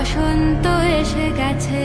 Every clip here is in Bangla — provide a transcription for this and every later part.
বসন্ত এসে গেছে।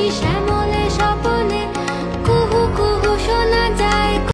she's shining.